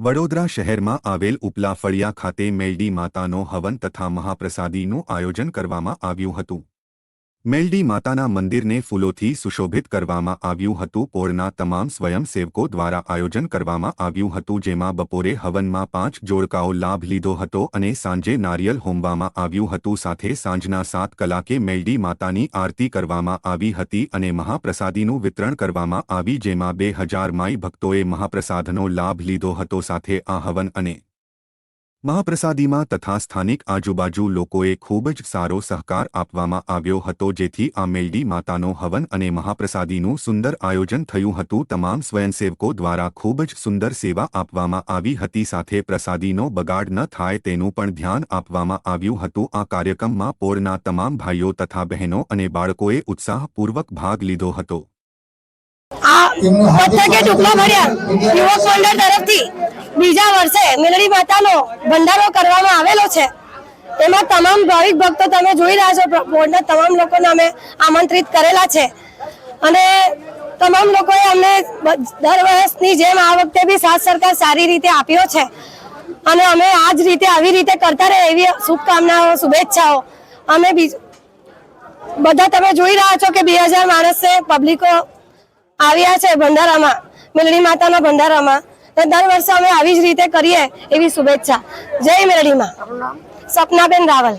વડોદરા શહેરમાં આવેલ ઉપલા ફળિયા ખાતે મેલડી માતાનો હવન તથા મહાપ્રસાદીનું આયોજન કરવામાં આવ્યું હતું. મેલડી માતાના મંદિરને ફૂલોથી સુશોભિત કરવામાં આવ્યું હતું. પોળના તમામ સ્વયંસેવકો દ્વારા આયોજન કરવામાં આવ્યું હતું, જેમાં બપોરે હવનમાં પાંચ જોડકાઓ લાભ લીધો હતો અને સાંજે નારિયેલ હોમવામાં આવ્યું હતું. સાથે સાંજના સાત કલાકે મેલડી માતાની આરતી કરવામાં આવી હતી અને મહાપ્રસાદીનું વિતરણ કરવામાં આવી, જેમાં બે હજાર માઈ ભક્તોએ મહાપ્રસાદનો લાભ લીધો હતો. સાથે આ હવન અને મહાપ્રસાદીમાં તથા સ્થાનિક આજુબાજુ લોકોએ ખૂબ જ સારો સહકાર આપવામાં આવ્યો હતો જેથી આ મેલડી માતાનો હવન અને મહાપ્રસાદીનું સુંદર આયોજન થયું હતું. તમામ સ્વયંસેવકો દ્વારા ખૂબ જ સુંદર સેવા આપવામાં આવી હતી. સાથે પ્રસાદીનો બગાડ ન થાય તેનું પણ ધ્યાન આપવામાં આવ્યું હતું. આ કાર્યક્રમમાં પોરના તમામ ભાઈઓ તથા બહેનો અને બાળકોએ ઉત્સાહપૂર્વક ભાગ લીધો હતો. આ પત્રકે ટુકડા ભર્યા. યુવક મંડળ તરફથી બીજા વર્ષે મેલડી માતાનો ભંડારો કરવામાં આવેલો છે. એમાં તમામ ભાવિક ભક્તો તમે જોઈ રહ્યા છો બોર્ડના તમામ લોકોને અમે આમંત્રિત કરેલા છે. અને તમામ લોકોએ અમને દર વર્ષની જેમ આ વખતે બી સાથ સરકાર સારી રીતે આપ્યો છે. અને અમે આ જ રીતે આવી રીતે કરતા રહે એવી શુભકામનાઓ, શુભેચ્છાઓ. અમે બધા તમે જોઈ રહ્યા છો કે બે હજાર માણસે પબ્લિકો આવ્યા છે ભંડારામાં, મેલડી માતાના ભંડારામાં. તો દર વર્ષે અમે આવી જ રીતે કરીએ એવી શુભેચ્છા. જય મેરડીમાં. સપનાબેન રાવલ.